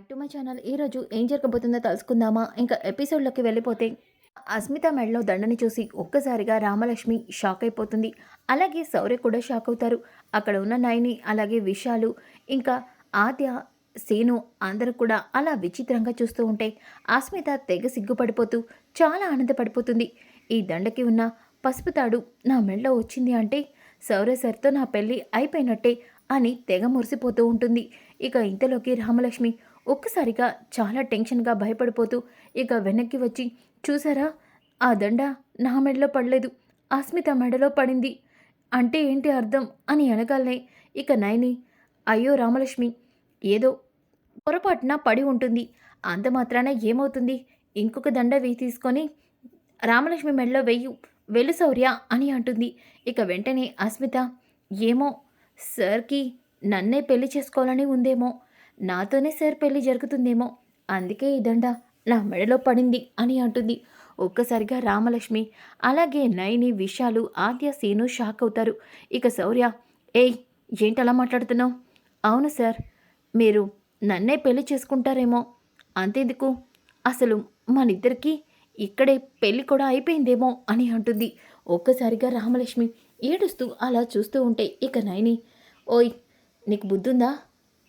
Back to my channel ఈరోజు ఏం జరగబోతుందో తెలుసుకుందామా? ఇంకా ఎపిసోడ్లోకి వెళ్ళిపోతే అస్మిత మెడలో దండని చూసి ఒక్కసారిగా రామలక్ష్మి షాక్ అయిపోతుంది. అలాగే సౌర్య కూడా షాక్ అవుతారు. అక్కడ ఉన్న నయని అలాగే విషాలు ఇంకా ఆద్య సీను అందరూ కూడా అలా విచిత్రంగా చూస్తూ ఉంటే అస్మిత తెగ సిగ్గుపడిపోతూ చాలా ఆనందపడిపోతుంది. ఈ దండకి ఉన్న పసుపు తాడు నా మెడలో వచ్చింది అంటే సౌర్య సార్తో నా పెళ్ళి అయిపోయినట్టే అని తెగ మురిసిపోతూ ఉంటుంది. ఇక ఇంతలోకి రామలక్ష్మి ఒక్కసారిగా చాలా టెన్షన్గా భయపడిపోతూ ఇక వెనక్కి వచ్చి చూసారా? ఆ దండ నా మెడలో పడలేదు. అస్మిత మెడలో పడింది. అంటే ఏంటి అర్థం? అని అనగాలనే ఇక నయని అయ్యో రామలక్ష్మి ఏదో పొరపాటున పడి ఉంటుంది. అంత మాత్రాన ఏమవుతుంది? ఇంకొక దండ వేయి తీసుకొని రామలక్ష్మి మెడలో వెయ్యు వెలు శౌర్య అని అంటుంది. ఇక వెంటనే అస్మిత ఏమో సార్కి నన్నే పెళ్ళి చేసుకోవాలని ఉందేమో. నాతోనే సార్ పెళ్ళి జరుగుతుందేమో. అందుకే ఈ దండ నా మెడలో పడింది అని అంటుంది. ఒక్కసారిగా రామలక్ష్మి అలాగే నయని విశాలు ఆద్య సీను షాక్ అవుతారు. ఇక శౌర్య ఏయ్ ఏంటలా మాట్లాడుతున్నావు? అవును సార్ మీరు నన్నే పెళ్ళి చేసుకుంటారేమో. అంతేందుకు? అసలు మనిద్దరికీ ఇక్కడే పెళ్ళి కూడా అయిపోయిందేమో అని అంటుంది. ఒక్కసారిగా రామలక్ష్మి ఏడుస్తూ అలా చూస్తూ ఉంటే ఇక నయని ఓయ్ నీకు బుద్ధుందా?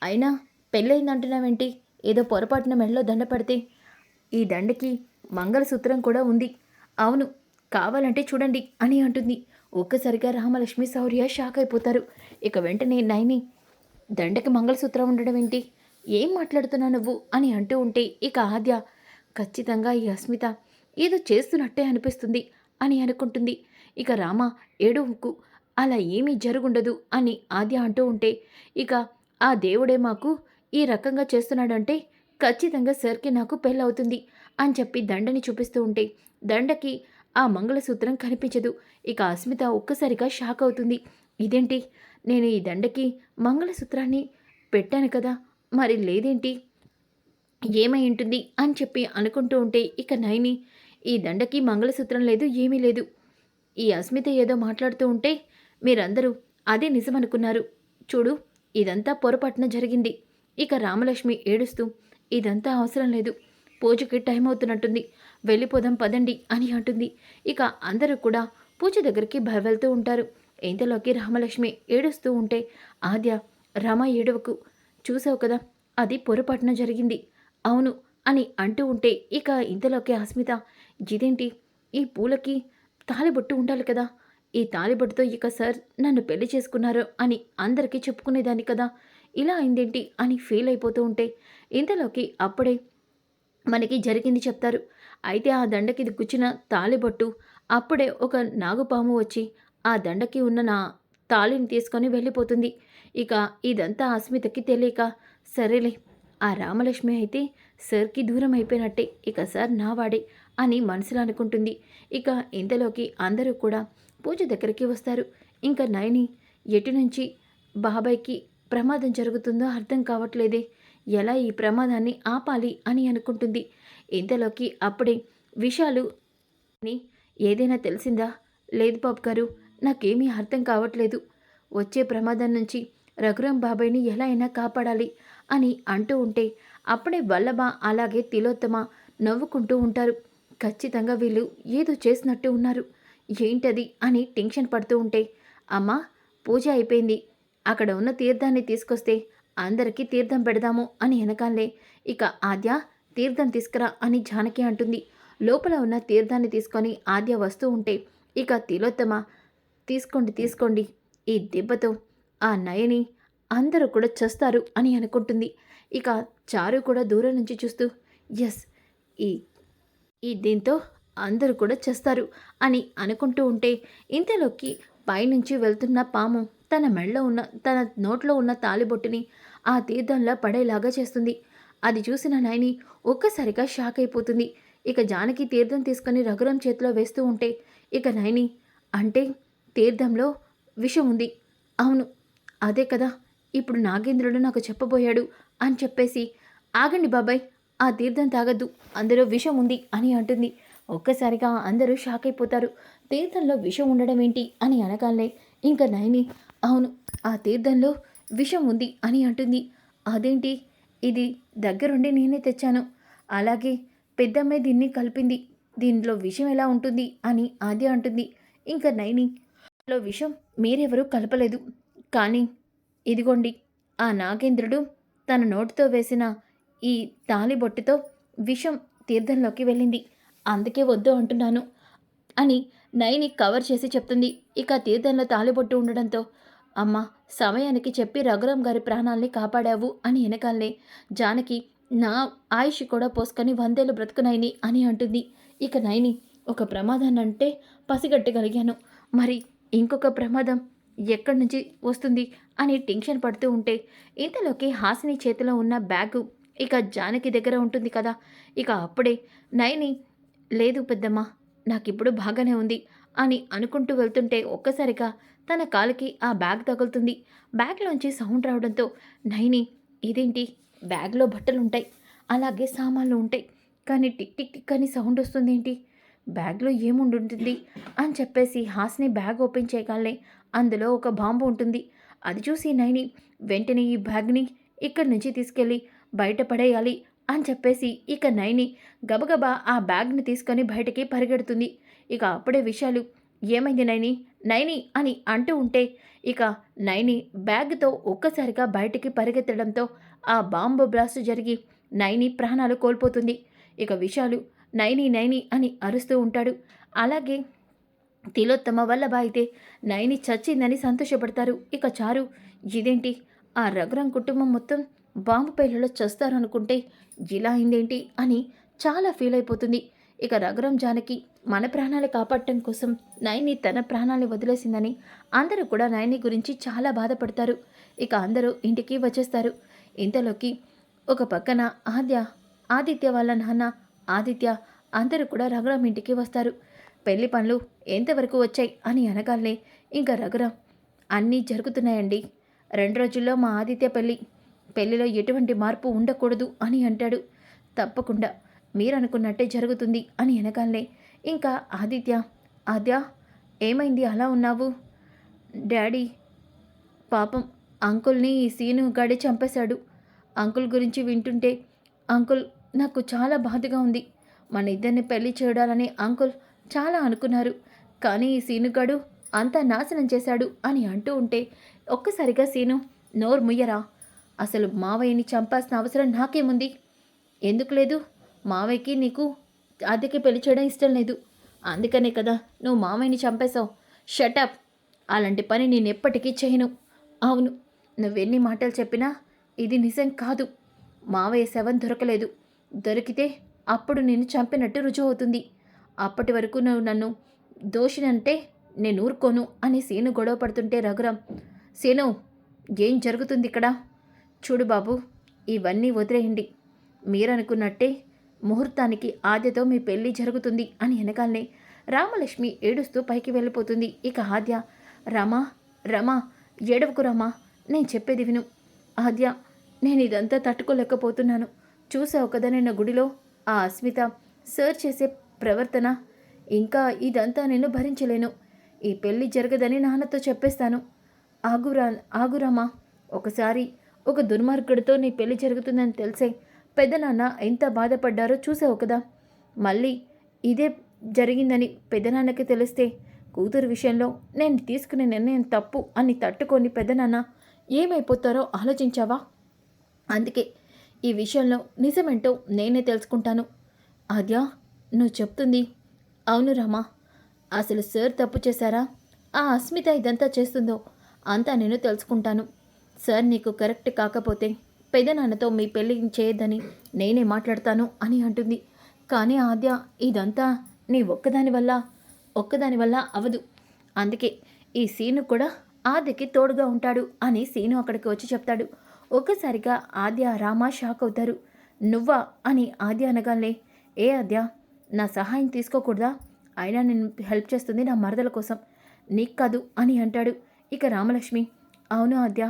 అయినా పెళ్ళయిందంటున్నావేంటి ఏదో పొరపాటున మెడలో దండ పడితే ఈ దండకి మంగళసూత్రం కూడా ఉంది. అవును కావాలంటే చూడండి అని అంటుంది. ఒక్కసారిగా రామలక్ష్మి శౌర్య షాక్ అయిపోతారు. ఇక వెంటనే నైని దండకి మంగళసూత్రం ఉండడం ఏంటి ఏం మాట్లాడుతున్నావు నువ్వు? అని అంటూ ఉంటే ఇక ఆద్య ఖచ్చితంగా ఈ అస్మిత ఏదో చేస్తున్నట్టే అనిపిస్తుంది అని అనుకుంటుంది. ఇక రామ ఏడువుకు అలా ఏమీ జరుగుండదు అని ఆద్య అంటూ ఉంటే ఇక ఆ దేవుడే మాకు ఈ రకంగా చేస్తున్నాడంటే ఖచ్చితంగా సార్కి నాకు పెళ్ళవుతుంది అని చెప్పి దండని చూపిస్తూ ఉంటే దండకి ఆ మంగళసూత్రం కనిపించదు. ఇక అస్మిత ఒక్కసారిగా షాక్ అవుతుంది. ఇదేంటి? నేను ఈ దండకి మంగళసూత్రాన్ని పెట్టాను కదా మరి లేదేంటి? ఏమై ఉంటుంది అని చెప్పి అనుకుంటూ ఉంటే ఇక నైని ఈ దండకి మంగళసూత్రం లేదు ఏమీ లేదు. ఈ అస్మిత ఏదో మాట్లాడుతూ ఉంటే మీరందరూ అదే నిజమనుకున్నారు. చూడు ఇదంతా పొరపాటున జరిగింది. ఇక రామలక్ష్మి ఏడుస్తూ ఇదంతా అవసరం లేదు. పూజకి టైం అవుతున్నట్టుంది. వెళ్ళిపోదాం పదండి అని అంటుంది. ఇక అందరూ కూడా పూజ దగ్గరికి భ- వెళ్తూ ఉంటారు. ఇంతలోకి రామలక్ష్మి ఏడుస్తూ ఉంటే ఆద్య రమ ఏడవకు. చూసావు కదా అది పొరపాటున జరిగింది. అవును అని అంటూ ఉంటే ఇక ఇంతలోకి అస్మిత ఇదేంటి? ఈ పూలకి తాలిబొట్టు ఉండాలి కదా. ఈ తాలిబొట్టుతో ఇక సార్ నన్ను పెళ్ళి చేసుకున్నారు అని అందరికీ చెప్పుకునేదాన్ని కదా. ఇలా అయిందేంటి అని ఫీల్ అయిపోతూ ఉంటే ఇంతలోకి అప్పుడే మనకి జరిగింది చెప్తారు. అయితే ఆ దండకి గుచ్చిన తాలిబొట్టు అప్పుడే ఒక నాగుపాము వచ్చి ఆ దండకి ఉన్న నా తాళిని తీసుకొని వెళ్ళిపోతుంది. ఇక ఇదంతా అస్మితకి తెలియక సరేలే ఆ రామలక్ష్మి అయితే సార్కి దూరం అయిపోయినట్టే ఇక సార్ నావాడే అని మనసులో అనుకుంటుంది. ఇక ఇంతలోకి అందరూ కూడా పూజ దగ్గరికి వస్తారు. ఇంకా నయని ఎటు నుంచి బాబాయ్కి ప్రమాదం జరుగుతుందో అర్థం కావట్లేదే. ఎలా ఈ ప్రమాదాన్ని ఆపాలి అని అనుకుంటుంది. ఇంతలోకి అప్పుడే విషాలు అని ఏదైనా తెలిసిందా? లేదు బాబు గారు నాకేమీ అర్థం కావట్లేదు. వచ్చే ప్రమాదం నుంచి రఘురాం బాబాయ్ని ఎలా అయినా కాపాడాలి అని అంటూ ఉంటే అప్పుడే వల్లభ అలాగే తిలోత్తమ నవ్వుకుంటూ ఉంటారు. ఖచ్చితంగా వీళ్ళు ఏదో చేసినట్టు ఉన్నారు. ఏంటది? అని టెన్షన్ పడుతూ ఉంటే అమ్మా పూజ అయిపోయింది. అక్కడ ఉన్న తీర్థాన్ని తీసుకొస్తే అందరికీ తీర్థం పెడదాము అని వెనకాలే ఇక ఆద్య తీర్థం తీసుకురా అని జానకి అంటుంది. లోపల ఉన్న తీర్థాన్ని తీసుకొని ఆద్య వస్తూ ఉంటే ఇక తిలోత్తమ తీసుకోండి తీసుకోండి. ఈ దెబ్బతో ఆ నయని అందరూ కూడా చేస్తారు అని అనుకుంటుంది. ఇక చారు కూడా దూరం నుంచి చూస్తూ ఎస్ ఈ ఈ దీంతో అందరూ కూడా చేస్తారు అని అనుకుంటూ ఉంటే ఇంతలోకి పైనుంచి వెళ్తున్న పాము తన మెడలో ఉన్న తన నోట్లో ఉన్న తాలిబొట్టుని ఆ తీర్థంలో పడేలాగా చేస్తుంది. అది చూసిన నయని ఒక్కసారిగా షాక్ అయిపోతుంది. ఇక జానకి తీర్థం తీసుకొని రఘురం చేతిలో వేస్తూ ఉంటే ఇక నయని అంటే తీర్థంలో విషం ఉంది. అవును అదే కదా ఇప్పుడు నాగేంద్రుడు నాకు చెప్పబోయాడు అని చెప్పేసి ఆగండి బాబాయ్ ఆ తీర్థం తాగద్దు అందులో విషం ఉంది అని అంటుంది. ఒక్కసారిగా అందరూ షాక్ అయిపోతారు. తీర్థంలో విషం ఉండడం ఏంటి అని అనగానే ఇంకా నయని అవును ఆ తీర్థంలో విషం ఉంది అని అంటుంది. అదేంటి? ఇది దగ్గరుండి నేనే తెచ్చాను. అలాగే పెద్దమ్మే దీన్ని కలిపింది. దీనిలో విషం ఎలా ఉంటుంది? అని ఆది అంటుంది. ఇంకా నైని లో విషం మీరెవరూ కలపలేదు. కానీ ఇదిగోండి ఆ నాగేంద్రుడు తన నోటితో వేసిన ఈ తాలిబొట్టుతో విషం తీర్థంలోకి వెళ్ళింది. అందుకే వద్దు అంటున్నాను. అని నైని కవర్ చేసి చెప్తుంది. ఇక తీర్థంలో తాలిబొట్టు ఉండడంతో అమ్మ సమయానికి చెప్పి రఘురాం గారి ప్రాణాల్ని కాపాడావు అని వెనకాలనే జానకి నా ఆయుష్ కూడా పోసుకొని వందేలు బ్రతుకునైని అని అంటుంది. ఇక నైని ఒక ప్రమాదాన్ని అంటే పసిగట్టగలిగాను. మరి ఇంకొక ప్రమాదం ఎక్కడి నుంచి వస్తుంది అని టెన్షన్ పడుతూ ఉంటే ఇంతలోకి హాసిని చేతిలో ఉన్న బ్యాగు ఇక జానకి దగ్గర ఉంటుంది కదా. ఇక అప్పుడే నయని లేదు పెద్దమ్మ నాకిప్పుడు బాగానే ఉంది అని అనుకుంటూ వెళ్తుంటే ఒక్కసారిగా తన కాలుకి ఆ బ్యాగ్ తగులుతుంది. బ్యాగ్లోంచి సౌండ్ రావడంతో నైని ఇదేంటి? బ్యాగ్లో బట్టలు ఉంటాయి అలాగే సామాన్లు ఉంటాయి. కానీ టిక్ టిక్ టిక్ అని సౌండ్ వస్తుంది ఏంటి బ్యాగ్లో ఏముండుంటుంది? అని చెప్పేసి హాస్ని బ్యాగ్ ఓపెన్ చేయగానే అందులో ఒక బాంబు ఉంటుంది. అది చూసి నైని వెంటనే ఈ బ్యాగ్ని ఇక్కడి నుంచి తీసుకెళ్ళి బయట పడేయాలి. అని చెప్పేసి ఇక నైని గబగబా ఆ బ్యాగ్ని తీసుకొని బయటికి పరిగెడుతుంది. ఇక అప్పుడే విషయాలు ఏమైంది నైని? నైని! అని అంటూ ఉంటే ఇక నైని బ్యాగ్తో ఒక్కసారిగా బయటికి పరిగెత్తడంతో ఆ బాంబు బ్లాస్ట్ జరిగి నైని ప్రాణాలు కోల్పోతుంది. ఇక విషాలు నైని నైని! అని అరుస్తూ ఉంటాడు. అలాగే తిలోత్తమ వల్లభ అయితే నైని చచ్చిందని సంతోషపడతారు. ఇక చారు ఇదేంటి? ఆ రఘురం కుటుంబం మొత్తం బాంబు పేర్లలో చేస్తారనుకుంటే ఇలా అయిందేంటి అని చాలా ఫీల్ అయిపోతుంది. ఇక రఘురం జానకి మన ప్రాణాలు కాపాడటం కోసం నయని తన ప్రాణాలు వదిలేసిందని అందరూ కూడా నయని గురించి చాలా బాధపడతారు. ఇక అందరూ ఇంటికి వచ్చేస్తారు. ఇంతలోకి ఒక పక్కన ఆద్య ఆదిత్య వాళ్ళ నాన్న ఆదిత్య అందరూ కూడా రఘురాం ఇంటికి వస్తారు. పెళ్ళి పనులు ఎంతవరకు వచ్చాయి అని అనగానే ఇంకా రఘురాం అన్నీ జరుగుతున్నాయండి. రెండు రోజుల్లో మా ఆదిత్య పెళ్ళి పెళ్ళిలో ఎటువంటి మార్పు ఉండకూడదు అని అంటాడు. తప్పకుండా మీరు అనుకున్నట్టే జరుగుతుంది అని అనగానే ఇంకా ఆదిత్య ఆద్య ఏమైంది? అలా ఉన్నావు? డాడీ పాపం అంకుల్ని ఈ సీను గడి చంపేశాడు. అంకుల్ గురించి వింటుంటే అంకుల్ నాకు చాలా బాధగా ఉంది. మన ఇద్దరిని పెళ్ళి చేయడాలని అంకుల్ చాలా అనుకున్నారు. కానీ ఈ సీనుగాడు అంతా నాశనం చేశాడు అని అంటూ ఉంటే ఒక్కసారిగా సీను నోరు ముయ్యరా అసలు మావయ్యని చంపాల్సిన అవసరం నాకేముంది? ఎందుకు లేదు? మావయ్యకి నీకు అద్దెకి పెళ్ళి చేయడం ఇష్టం లేదు. అందుకనే కదా నువ్వు మావయ్యని చంపేశావు. షటప్ అలాంటి పని నేను ఎప్పటికీ చేయను. అవును నువ్వెన్ని మాటలు చెప్పినా ఇది నిజం కాదు. మావయ్య శవం దొరకలేదు. దొరికితే అప్పుడు నేను చంపినట్టు రుజువు అవుతుంది. అప్పటి వరకు నువ్వు నన్ను దోషినంటే నేను ఊరుకోను అని సీను గొడవ పడుతుంటే రఘురాం సీను ఏం జరుగుతుంది ఇక్కడ? చూడు బాబు ఇవన్నీ వదిలేయండి. మీరనుకున్నట్టే ముహూర్తానికి ఆద్యతో మీ పెళ్ళి జరుగుతుంది అని వెనకాలనే రామలక్ష్మి ఏడుస్తూ పైకి వెళ్ళిపోతుంది. ఇక ఆద్య రమా రమా ఏడవకు రమా నేను చెప్పేది విను. ఆద్య నేను ఇదంతా తట్టుకోలేకపోతున్నాను. చూసావు కదా నిన్న గుడిలో ఆ అస్మిత సర్ చేసే ప్రవర్తన? ఇంకా ఇదంతా నేను భరించలేను. ఈ పెళ్ళి జరగదని నాన్నతో చెప్పేస్తాను. ఆగురా ఆగురామా ఒకసారి ఒక దుర్మార్గుడితో నీ పెళ్ళి జరుగుతుందని తెలిసే పెద్దనాన్న ఎంత బాధపడ్డారో చూసావు కదా. మళ్ళీ ఇదే జరిగిందని పెద్దనాన్నకి తెలిస్తే కూతురు విషయంలో నేను తీసుకునే నిర్ణయం తప్పు అని తట్టుకొని పెద్దనాన్న ఏమైపోతారో ఆలోచించావా? అందుకే ఈ విషయంలో నిజమేంటో నేనే తెలుసుకుంటాను. ఆద్యా నువ్వు చెప్తుంది అవును రామా అసలు సార్ తప్పు చేశారా? ఆ అస్మిత ఇదంతా చేస్తుందో అంతా నేను తెలుసుకుంటాను. సార్ నీకు కరెక్ట్ కాకపోతే పెదనాన్నతో మీ పెళ్ళి చేయొద్దని నేనే మాట్లాడతాను అని అంటుంది. కానీ ఆద్య ఇదంతా నీ ఒక్కదాని వల్ల ఒక్కదాని వల్ల అవదు. అందుకే ఈ సీను కూడా ఆద్యకి తోడుగా ఉంటాడు అని సీను అక్కడికి వచ్చి చెప్తాడు. ఒక్కసారిగా ఆద్య రామ షాక్ అవుతారు. నువ్వా అని ఆద్య అనగానే ఏ ఆద్య నా సహాయం తీసుకోకూడదా? అయినా నేను హెల్ప్ చేస్తుంది నా మరదల కోసం. నీకు కాదు అని అంటాడు. ఇక రామలక్ష్మి అవును ఆద్య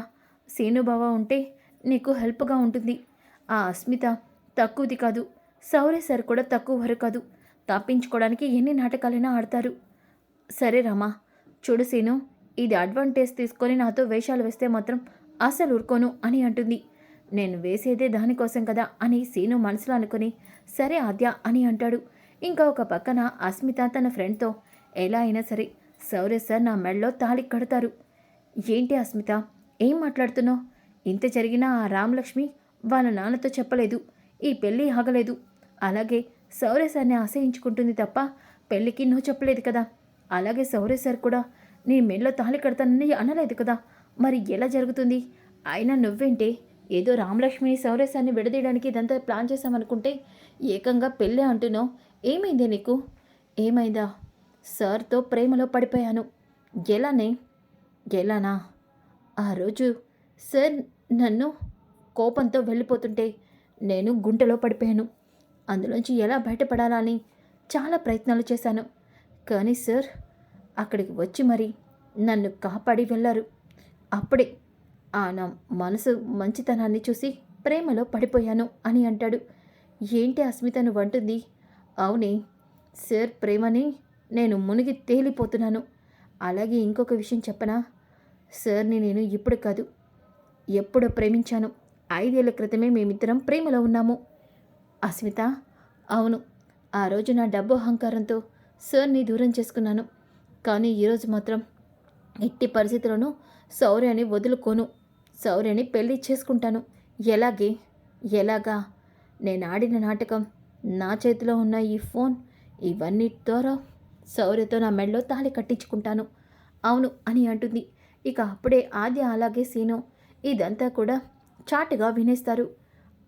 సేనుబావ ఉంటే నీకు హెల్ప్గా ఉంటుంది. ఆ అస్మిత తక్కువది కాదు. సౌరే సార్ కూడా తక్కువ వరకు కాదు. తప్పించుకోవడానికి ఎన్ని నాటకాలైనా ఆడతారు. సరే రామా చూడు సీను ఇది అడ్వాంటేజ్ తీసుకొని నాతో వేషాలు వేస్తే మాత్రం అసలు ఊరుకోను అని అంటుంది. నేను వేసేదే దానికోసం కదా అని సీను మనసులో అనుకుని సరే ఆద్య అని అంటాడు. ఇంకా ఒక పక్కన అస్మిత తన ఫ్రెండ్తో ఎలా అయినా సరే సౌరే సార్ నా మెడలో తాళి కడతారు. ఏంటి అస్మిత? ఏం మాట్లాడుతున్నావు? ఇంత జరిగినా ఆ రామలక్ష్మి వాళ్ళ నాన్నతో చెప్పలేదు. ఈ పెళ్ళి ఆగలేదు. అలాగే సౌరేశాన్ని ఆశయించుకుంటుంది తప్ప పెళ్ళికి నువ్వు చెప్పలేదు కదా. అలాగే సౌర్య సార్ కూడా నీ మెడలో తాళి కడతానని అనలేదు కదా. మరి ఎలా జరుగుతుంది? అయినా నువ్వేంటే ఏదో రామలక్ష్మిని సౌరేశాన్ని విడదీయడానికి ఇదంతా ప్లాన్ చేశామనుకుంటే ఏకంగా పెళ్ళే అంటున్నావు. ఏమైంది నీకు? ఏమైందా? సార్తో ప్రేమలో పడిపోయాను. ఎలానే? ఎలానా? ఆ రోజు సార్ నన్ను కోపంతో వెళ్ళిపోతుంటే నేను గుంటలో పడిపోయాను. అందులోంచి ఎలా బయటపడాలని చాలా ప్రయత్నాలు చేశాను. కానీ సార్ అక్కడికి వచ్చి మరి నన్ను కాపాడి వెళ్ళారు. అప్పుడే ఆ నా మనసు మంచితనాన్ని చూసి ప్రేమలో పడిపోయాను అని అంటాడు. ఏంటి అస్మిత నువ్వు అంటుంది? అవునే సార్ ప్రేమని నేను మునిగి తేలిపోతున్నాను. అలాగే ఇంకొక విషయం చెప్పనా? సార్ని నేను ఇప్పుడు కాదు ఎప్పుడో ప్రేమించాను. ఐదేళ్ళ క్రితమే మేమిద్దరం ప్రేమలో ఉన్నాము. అస్మిత అవును ఆ రోజు నా డబ్బు అహంకారంతో సార్ని దూరం చేసుకున్నాను. కానీ ఈరోజు మాత్రం ఎట్టి పరిస్థితుల్లోనూ శౌర్యని వదులుకోను. శౌర్యని పెళ్ళి చేసుకుంటాను. ఎలాగే? ఎలాగా? నేను ఆడిన నాటకం నా చేతిలో ఉన్న ఈ ఫోన్ ఇవన్నీ ద్వారా శౌర్యతో నా మెడలో తాళి కట్టించుకుంటాను. అవును అని అంటుంది. ఇక అప్పుడే ఆద్య అలాగే సీను ఇదంతా కూడా చాటుగా వినేస్తారు.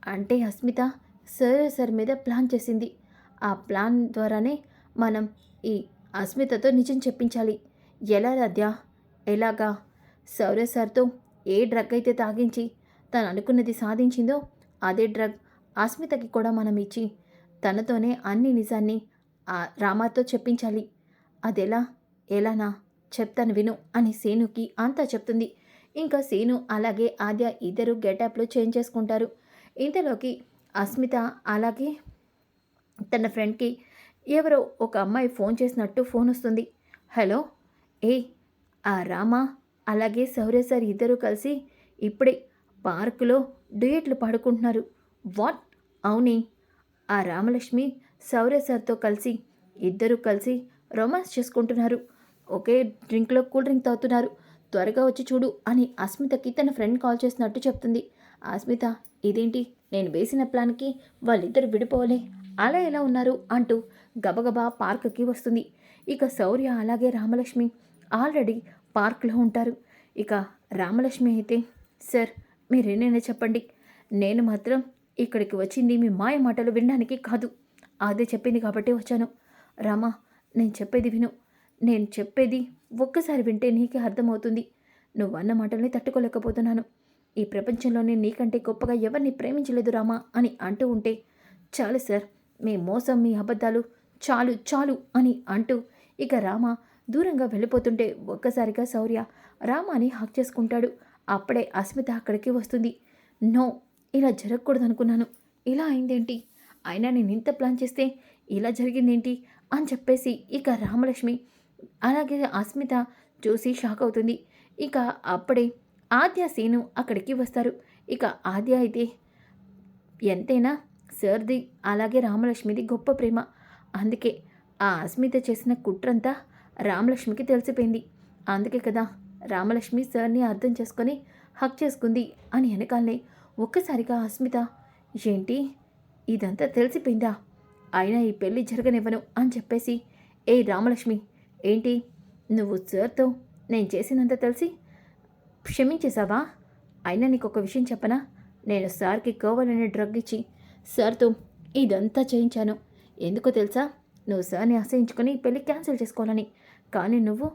అంటే అస్మిత సర్ సార్ మీద ప్లాన్ చేసింది. ఆ ప్లాన్ ద్వారానే మనం ఈ అస్మితతో నిజం చెప్పించాలి. ఎలా రాధ్య? ఎలాగా? సౌర్య సార్తో ఏ డ్రగ్ అయితే తాగించి తను అనుకున్నది సాధించిందో అదే డ్రగ్ అస్మితకి కూడా మనం ఇచ్చి తనతోనే అన్ని నిజాన్ని ఆ రామాతో చెప్పించాలి. అదెలా? ఎలానా? చెప్తాను విను అని సేనుకి అంతా చెప్తుంది. ఇంకా సేను అలాగే ఆద్య ఇద్దరు గెటప్లు చేంజ్ చేసుకుంటారు. ఇంతలోకి అస్మిత అలాగే తన ఫ్రెండ్కి ఎవరో ఒక అమ్మాయి ఫోన్ చేసినట్టు ఫోన్ వస్తుంది. హలో ఏ ఆ రామా? అలాగే శౌర్య సార్ ఇద్దరు కలిసి ఇప్పుడే పార్కులో డ్యూయట్లు పాడుకుంటున్నారు. వాట్? అవునే. ఆ రామలక్ష్మి శౌర్య సార్తో కలిసి ఇద్దరు కలిసి రొమాన్స్ చేసుకుంటున్నారు. ఒకే డ్రింక్లో కూల్ డ్రింక్ తాగుతున్నారు. త్వరగా వచ్చి చూడు అని అస్మితకి తన ఫ్రెండ్ కాల్ చేసినట్టు చెప్తుంది. అస్మిత ఇదేంటి? నేను వేసిన ప్లాన్కి వాళ్ళిద్దరు విడిపోలే అలా ఎలా ఉన్నారు? అంటూ గబగబా పార్క్కి వస్తుంది. ఇక శౌర్య అలాగే రామలక్ష్మి ఆల్రెడీ పార్క్లో ఉంటారు. ఇక రామలక్ష్మి అయితే సార్ మీరేనైనా చెప్పండి. నేను మాత్రం ఇక్కడికి వచ్చింది మీ మాయ మాటలు వినడానికి కాదు. అదే చెప్పింది కాబట్టి వచ్చాను. రామా నేను చెప్పేది విను. నేను చెప్పేది ఒక్కసారి వింటే నీకే అర్థమవుతుంది. నువ్వు అన్న మాటల్ని తట్టుకోలేకపోతున్నాను. ఈ ప్రపంచంలోనే నీకంటే గొప్పగా ఎవరిని ప్రేమించలేదు రామా అని అంటూ ఉంటే చాలు సార్ మీ మోసం మీ అబద్ధాలు చాలు చాలు అని అంటూ ఇక రామ దూరంగా వెళ్ళిపోతుంటే ఒక్కసారిగా శౌర్య రామాని హక్ చేసుకుంటాడు. అప్పుడే అస్మిత అక్కడికి వస్తుంది. నో ఇలా జరగకూడదు అనుకున్నాను ఇలా అయిందేంటి? అయినా నేను ఇంత ప్లాన్ చేస్తే ఇలా జరిగిందేంటి? అని చెప్పేసి ఇక రామలక్ష్మి అలాగే అస్మిత చూసి షాక్ అవుతుంది. ఇక అప్పుడే ఆద్య సీను అక్కడికి వస్తారు. ఇక ఆద్య అయితే ఎంతైనా సర్ది అలాగే రామలక్ష్మిది గొప్ప ప్రేమ. అందుకే ఆ అస్మిత చేసిన కుట్రంతా రామలక్ష్మికి తెలిసిపోయింది. అందుకే కదా రామలక్ష్మి సార్ని అర్థం చేసుకొని హక్ చేసుకుంది అని వెనకాలనే ఒక్కసారిగా అస్మిత ఏంటి? ఇదంతా తెలిసిపోయిందా? అయినా ఈ పెళ్ళి జరగనివ్వను అని చెప్పేసి ఏ రామలక్ష్మి ఏంటి? నువ్వు సార్తో నేను చేసినంత తెలిసి క్షమించేశావా? అయినా నీకు ఒక విషయం చెప్పనా? నేను సార్కి కావాలనే డ్రగ్ ఇచ్చి సార్తో ఇదంతా చేయించాను. ఎందుకో తెలుసా? నువ్వు సార్ని ఆశ్రయించుకొని పెళ్ళి క్యాన్సిల్ చేసుకోవాలని. కానీ నువ్వు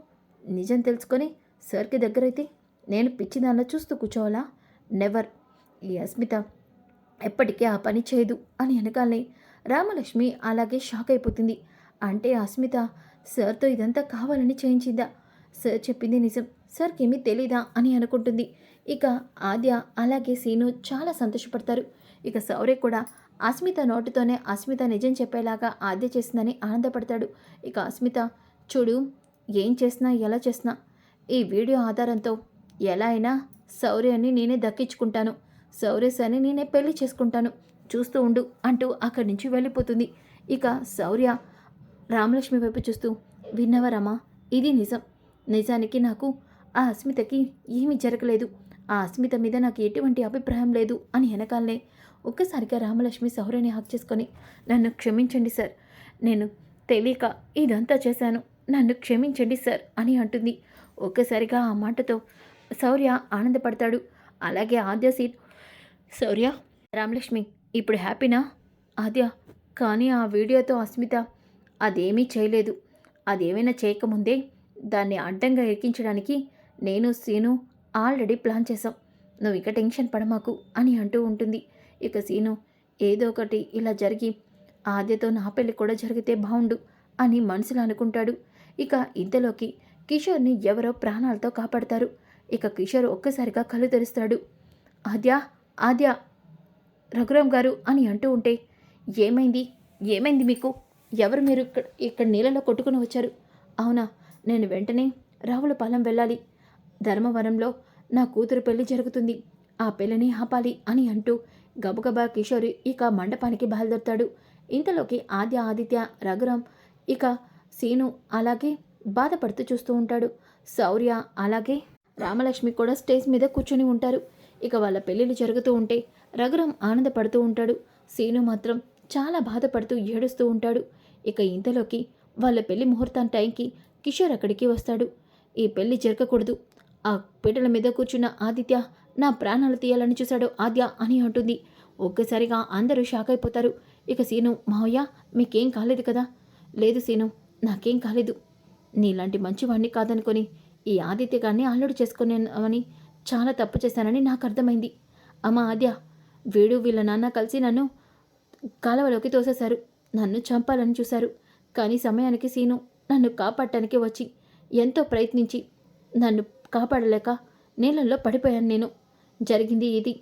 నిజం తెలుసుకొని సార్కి దగ్గరైతే నేను పిచ్చిదానిలో చూస్తూ కూర్చోవాలా? నెవర్ ఈ అస్మిత ఎప్పటికీ ఆ పని చేయదు అని అనగానే రామలక్ష్మి అలాగే షాక్ అయిపోతుంది. అంటే అస్మిత సార్తో ఇదంతా కావాలని చేయించిందా? సార్ చెప్పింది నిజం. సార్కి ఏమీ తెలీదా అని అనుకుంటుంది. ఇక ఆద్య అలాగే సీను చాలా సంతోషపడతారు. ఇక సౌర్య కూడా అస్మిత నోటితోనే అస్మిత నిజం చెప్పేలాగా ఆద్య చేసిందని ఆనందపడతాడు. ఇక అస్మిత చూడు ఏం చేసినా ఎలా చేసినా ఈ వీడియో ఆధారంతో ఎలా అయినా శౌర్యాన్ని నేనే దక్కించుకుంటాను. శౌర్యశాన్ని నేనే పెళ్ళి చేసుకుంటాను. చూస్తూ ఉండు అంటూ అక్కడి నుంచి వెళ్ళిపోతుంది. ఇక శౌర్య రామలక్ష్మి వైపు చూస్తూ విన్నవరమ్మా ఇది నిజం. నిజానికి నాకు ఆ అస్మితకి ఏమీ జరగలేదు. ఆ అస్మిత మీద నాకు ఎటువంటి అభిప్రాయం లేదు అని వెనకాలనే ఒక్కసారిగా రామలక్ష్మి సౌర్యని హక్ చేసుకొని నన్ను క్షమించండి సార్. నేను తెలియక ఇదంతా చేశాను. నన్ను క్షమించండి సార్ అని అంటుంది. ఒక్కసారిగా ఆ మాటతో శౌర్య ఆనందపడతాడు. అలాగే ఆద్య సీట్. శౌర్య రామలక్ష్మి ఇప్పుడు హ్యాపీనా? ఆద్య కానీ ఆ వీడియోతో అస్మిత అదేమీ చేయలేదు. అదేమైనా చేయకముందే దాన్ని అడ్డంగా ఎక్కించడానికి నేను సీను ఆల్రెడీ ప్లాన్ చేశాం. నువ్వు ఇక టెన్షన్ పడమాకు అని అంటూ ఉంటుంది. ఇక సీను ఏదో ఒకటి ఇలా జరిగి ఆద్యతో నా పెళ్ళి కూడా జరిగితే బాగుండు అని మనసులో అనుకుంటాడు. ఇక ఇంతలోకి కిషోర్ని ఎవరో ప్రాణాలతో కాపాడతారు. ఇక కిషోర్ ఒక్కసారిగా కళ్ళు తెరుస్తాడు. ఆద్య ఆద్య రఘురామ్ గారు అని అంటూ ఉంటే ఏమైంది? ఏమైంది మీకు? ఎవరు మీరు ఇక్కడ ఇక్కడ నీళ్ళలో కొట్టుకుని వచ్చారు? అవునా నేను వెంటనే రావులపాలెం వెళ్ళాలి. ధర్మవరంలో నా కూతురు పెళ్ళి జరుగుతుంది. ఆ పెళ్ళిని ఆపాలి అని అంటూ గబగబా కిషోర్ ఇక మండపానికి బయలుదేరుతాడు. ఇంతలోకి ఆద్య ఆదిత్య రఘురాం ఇక సీను అలాగే బాధపడుతూ చూస్తూ ఉంటాడు. శౌర్య అలాగే రామలక్ష్మి కూడా స్టేజ్ మీద కూర్చొని ఉంటారు. ఇక వాళ్ళ పెళ్ళిళ్ళు జరుగుతూ ఉంటే రఘురాం ఆనందపడుతూ ఉంటాడు. సీను మాత్రం చాలా బాధపడుతూ ఏడుస్తూ ఉంటాడు. ఇక ఇంతలోకి వాళ్ళ పెళ్ళి ముహూర్తం టైంకి కిషోర్ అక్కడికి వస్తాడు. ఈ పెళ్ళి జరగకూడదు. ఆ పీటల మీద కూర్చున్న ఆదిత్య నా ప్రాణాలు తీయాలని చూశాడు ఆద్య అని అంటుంది. ఒక్కసారిగా అందరూ షాక్ అయిపోతారు. ఇక సీను మావయ్య మీకేం కాలేదు కదా? లేదు సీను నాకేం కాలేదు. నీలాంటి మంచివాణ్ణి కాదనుకొని ఈ ఆదిత్య గారిని అల్లుడు చేసుకునేవని చాలా తప్పు చేశానని నాకు అర్థమైంది. అమ్మ ఆద్య వీడు వీళ్ళ నాన్న కలిసి నన్ను కాలవలోకి తోసేశారు. నన్ను చంపాలని చూశారు. కానీ సమయానికి సీను నన్ను కాపాడటానికి వచ్చి ఎంతో ప్రయత్నించి నన్ను కాపాడలేక నీళ్ళల్లో పడిపోయాను నేను. జరిగింది ఇది.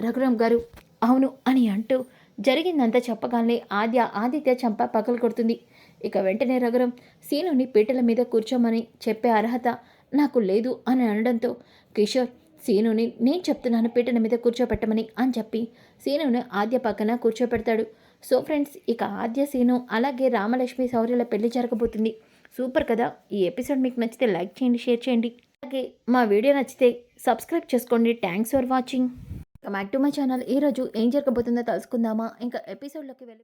రఘురామ్ గారు అవును అని అంటూ జరిగిందంతా చెప్పగానే ఆద్య ఆదిత్య చంప పగలు కొడుతుంది. ఇక వెంటనే రఘురం సీనుని పీటల మీద కూర్చోమని చెప్పే అర్హత నాకు లేదు అని అనడంతో కిషోర్ సీనుని నేను చెప్తున్నాను పీటల మీద కూర్చోపెట్టమని అని చెప్పి సీనుని ఆద్య పక్కన కూర్చోపెడతాడు. సో ఫ్రెండ్స్ ఇక ఆద్య సీను అలాగే రామలక్ష్మి శౌర్యల పెళ్ళి జరగబోతుంది. సూపర్ కదా? ఈ ఎపిసోడ్ మీకు నచ్చితే లైక్ చేయండి షేర్ చేయండి. అలాగే మా వీడియో నచ్చితే సబ్స్క్రైబ్ చేసుకోండి. Thanks for watching back to my channel ఈరోజు ఏం జరగబోతుందో తెలుసుకుందామా? ఇంకా ఎపిసోడ్లోకి వెళ్ళి